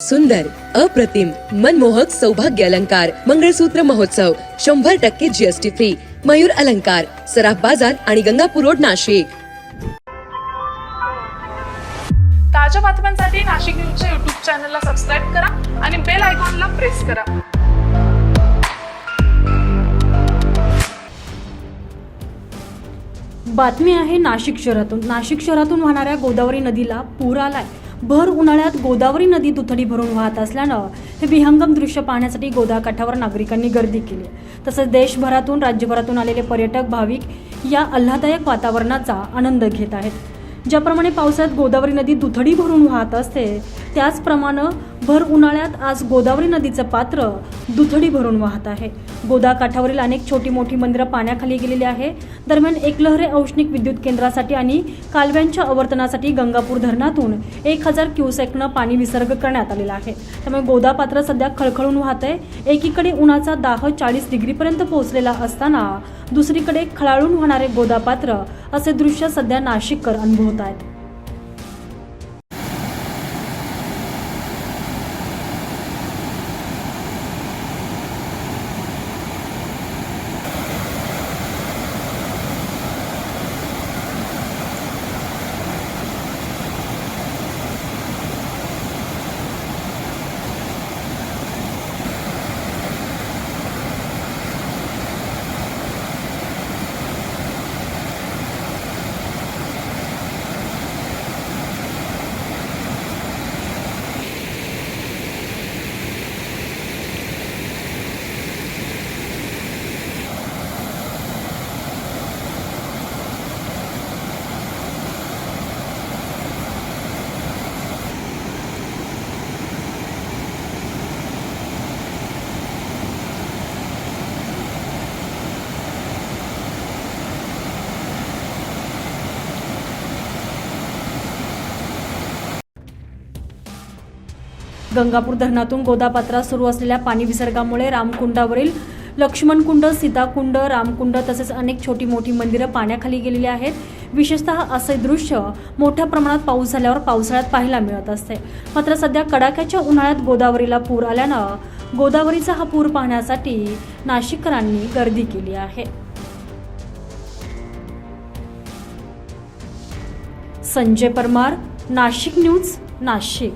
सुंदर अप्रतिम मनमोहक सौभाग्य अलंकार मंगळसूत्र महोत्सव शंभर टक्के जीएसटी फ्री मयूर अलंकार सराफ बाजार आणि गंगापूर रोड नाशिक. ताज्या बातम्यांसाठी नाशिक न्यूजच्या युट्यूब चॅनलला सबस्क्राईब करा आणि बेल आयकॉनला प्रेस करा. बातमी आहे नाशिक शहरातून. नाशिक शहरातून वाहणाऱ्या गोदावरी नदीला पूर आलाय. भर उन्हाळ्यात गोदावरी नदी दुथडी भरून वाहत असल्यानं हे विहंगम दृश्य पाहण्यासाठी गोदा काठावर नागरिकांनी गर्दी केली आहे. तसंच देशभरातून राज्यभरातून आलेले पर्यटक भाविक या आल्हादायक वातावरणाचा आनंद घेत आहेत ज्याप्रमाणे पावसाळ्यात गोदावरी नदी दुथडी भरून वाहत असते त्याचप्रमाणे भर उन्हाळ्यात आज गोदावरी नदीचं पात्र दुथडी भरून वाहत आहे. गोदा काठावरील अनेक छोटी मोठी मंदिरं पाण्याखाली गेलेली आहे. दरम्यान एकलहरे औष्णिक विद्युत केंद्रासाठी आणि कालव्यांच्या आवर्तनासाठी गंगापूर धरणातून एक हजार क्युसेकनं पाणी विसर्ग करण्यात आलेला आहे. त्यामुळे गोदा पात्र सध्या खळखळून वाहत आहे एकीकडे उन्हाचा दाह चाळीस डिग्रीपर्यंत पोहोचलेला असताना दुसरीकडे खळाळून वाहणारे गोदा पात्र असे दृश्य सध्या नाशिककर अनुभवत आहेत. गंगापूर धरणातून गोदापात्रात सुरू असलेल्या पाणी विसर्गामुळे रामकुंडावरील लक्ष्मणकुंड सीताकुंड रामकुंड तसेच अनेक छोटी मोठी मंदिरं पाण्याखाली गेलेली आहेत. विशेषतः असे दृश्य मोठ्या प्रमाणात पाऊस झाल्यावर पावसाळ्यात पाहायला मिळत असते. मात्र सध्या कडाक्याच्या उन्हाळ्यात गोदावरीला पूर आल्यानं गोदावरीचा हा पूर पाहण्यासाठी नाशिककरांनी गर्दी केली आहे. संजय परमार नाशिक न्यूज नाशिक.